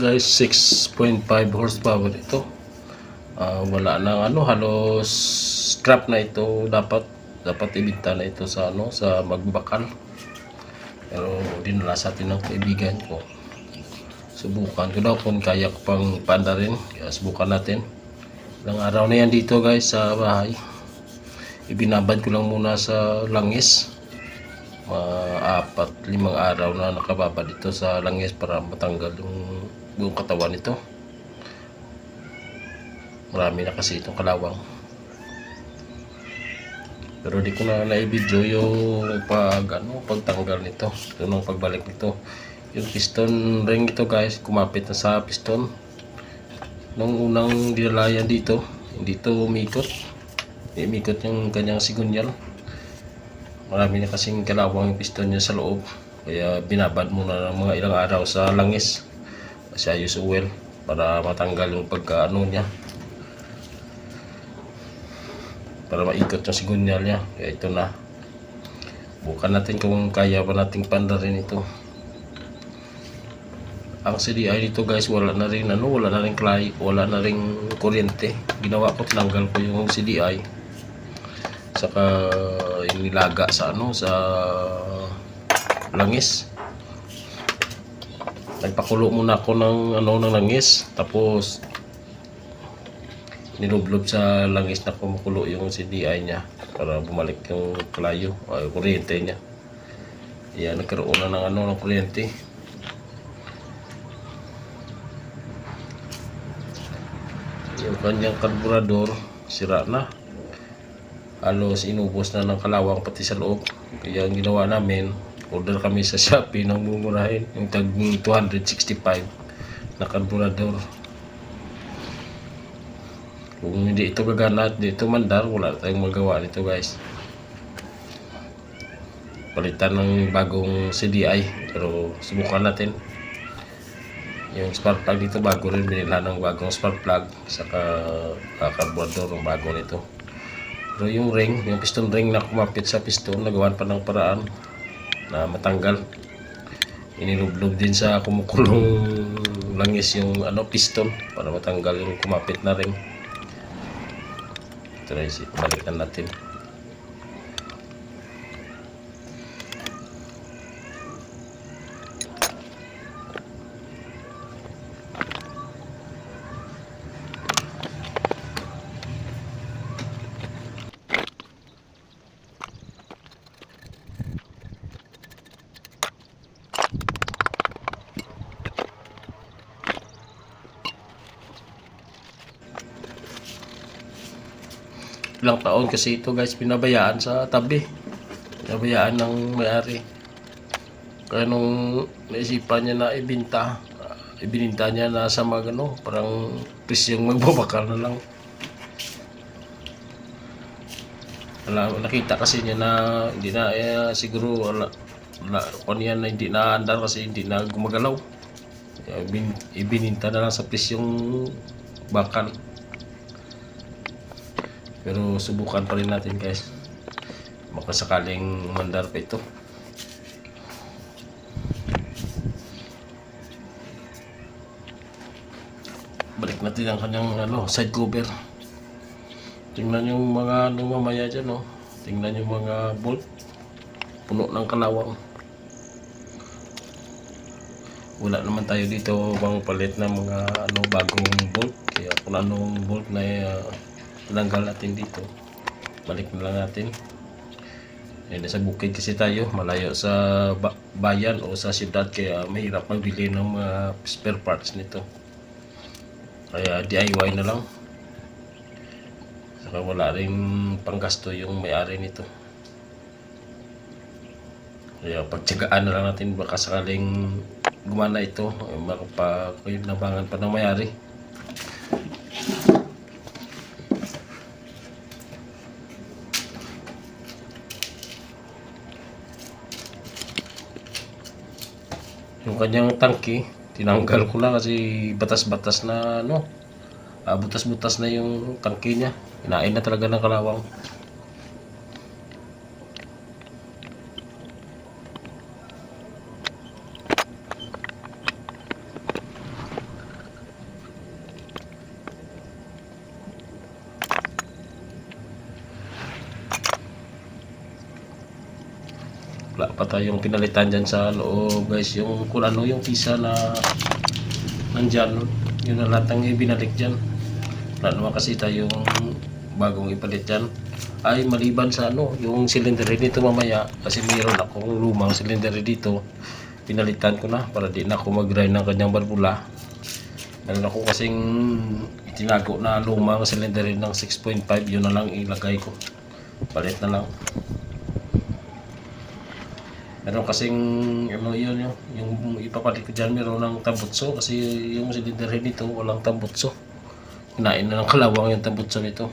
guys 6.5 horsepower ito Ah, wala na ano halos scrap na ito. Dapat dapat ibenta na ito sa ano sa magbakal. Pero dinala sa atin ng kaibigan ko. Subukan ko daw kung kaya ko pang panda rin. Kaya subukan natin. Ilang araw na yan dito guys sa bahay. Ibinabad ko lang muna sa langis. Mga apat, limang araw na nakababa dito sa langis para matanggal yung buong katawan nito. Marami na kasi itong kalawang. Pero di ko na na-video yung pag, ano, pagtanggal nito. Yung pagbalik nito. Yung piston ring ito guys, kumapit na sa piston. Nung unang dinalayan dito, hindi to umikot. Umikot yung kanyang sigunyal marami na kasing kalawang yung piston niya sa loob kaya binabad muna ng mga ilang araw sa langis kasi ayos oil para matanggal yung pagkaano niya. Para maikot yung sigunyal niya. Kaya ito na. Bukan natin kung kaya pa nating pandarin ito. Ang CDI dito guys wala na rin ano wala na rin clay wala na rin kuryente. Ginawa ko tinanggal ko yung CDI saka inilaga sa ano sa langis nagpakulo muna ako ng ano ng langis. Tapos nilublob sa langis na kumukulo yung CDI niya para bumalik yung kalayo o yung kuryente niya. Yan nagkaroon na ng ano ng kuryente. Yung kanyang karburador sira na. Halos inubos na ng kalawang pati sa loob. Kaya ang ginawa namin, order kami sa Shopee ng mumurahin, yung tag 265 na karburador. Kung hindi ito gagana at hindi ito mandar, wala tayong magawa nito guys. Palitan ng bagong CDI, pero subukan natin. Yung spark plug dito bago rin binila ng bagong spark plug saka uh, ng bago nito. Pero yung ring, yung piston ring na kumapit sa piston, nagawan pa ng paraan na matanggal. Inilublob din sa kumukulong langis yung ano piston para matanggal yung kumapit na ring. Try balikan natin. Ilang taon kasi ito guys pinabayaan sa tabi. Pinabayaan ng may-ari. Kaya nung naisipan niya na ibinta ibininta niya na sa mga ano parang presyong magbabakal na lang. Wala, nakita kasi niya na hindi na eh, siguro wala, wala yan na hindi na andar kasi hindi na gumagalaw. Ibin, ibininta na lang sa presyong bakal pero subukan pa rin natin guys. Baka sakaling mandar pa ito. Balik natin ang kanyang ano, side cover. Tingnan yung mga ano mamaya dyan, no? Tingnan yung mga bolt. Puno ng kalawang. Wala naman tayo dito bang palit ng mga ano bagong bolt. Kaya kung anong bolt na uh, tinanggal natin dito. Balik na lang natin. Eh, nasa bukid kasi tayo. Malayo sa ba bayan o sa siyudad. Kaya mahirap magbili ng mga spare parts nito. Kaya DIY na lang. Saka wala rin panggasto yung may-ari nito. Kaya pagtsagaan na lang natin. Baka sakaling gumana ito. Makapagnabangan pa ng may-ari yung kanyang tangki tinanggal ko lang kasi batas-batas na ano ah, butas-butas na yung tangki niya. Inain na talaga ng kalawang wala pa tayong pinalitan dyan sa loob guys. Yung kung ano yung pisa na nandyan yun na lahat ang ibinalik dyan. Wala naman kasi tayong bagong ipalit dyan. Ay maliban sa ano yung cylinder dito mamaya kasi mayroon akong lumang cylinder dito pinalitan ko na para di na ako mag-grind ng kanyang barbula. Meron ako kasing itinago na lumang cylinder ng 6.5 yun na lang ilagay ko. Palit na lang meron kasing ano yun yung, yung ipapalit ko dyan meron ng tambutso. Kasi yung cylinder nito walang tambutso. Kinain na ng kalawang yung tambutso nito.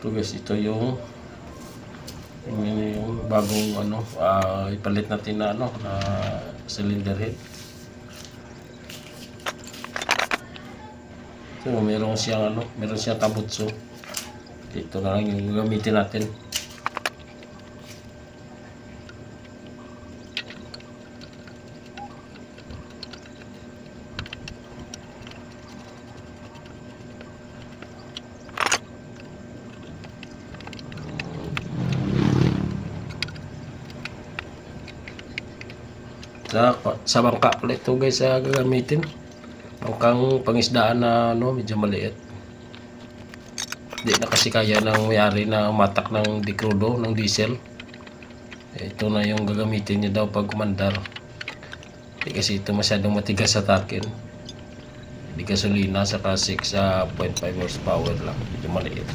Ito guys ito yung yung, yung bagong ano ah, ipalit natin na ano na cylinder head So, meron siyang ano, meron siyang tabutso. Ito na lang yung gamitin natin. Sa, sa bangka pala ito guys sa gagamitin. Bangkang pangisdaan na ano, medyo maliit. Hindi na kasi kaya ng mayari na matak ng dikrudo, ng diesel. Eh, Ito na yung gagamitin niya daw pag kumandar. Hindi kasi ito masyadong matigas sa takin. Hindi gasolina sa 6 sa 0.5 horsepower lang. Medyo maliit.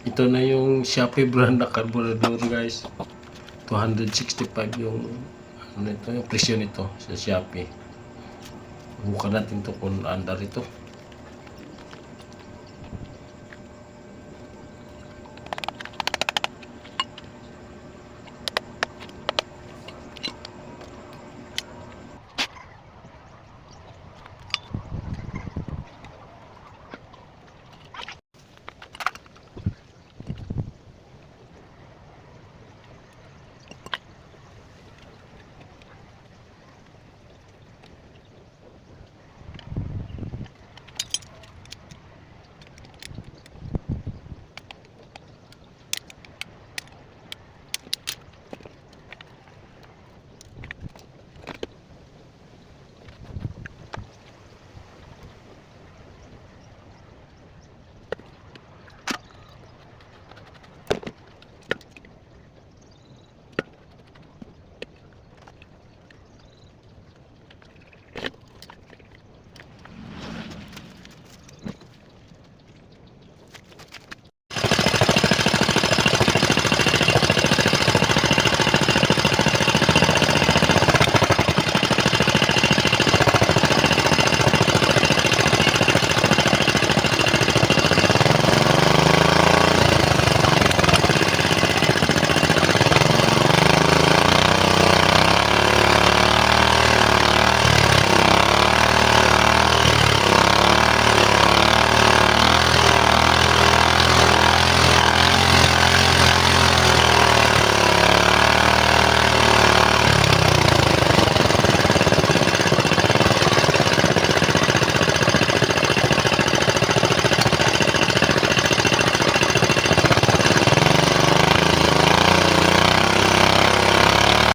Ito na yung Shopee brand na carburetor guys. 265 yung ano ito, yung presyo nito sa Shopee. Bukan natin to kung under ito.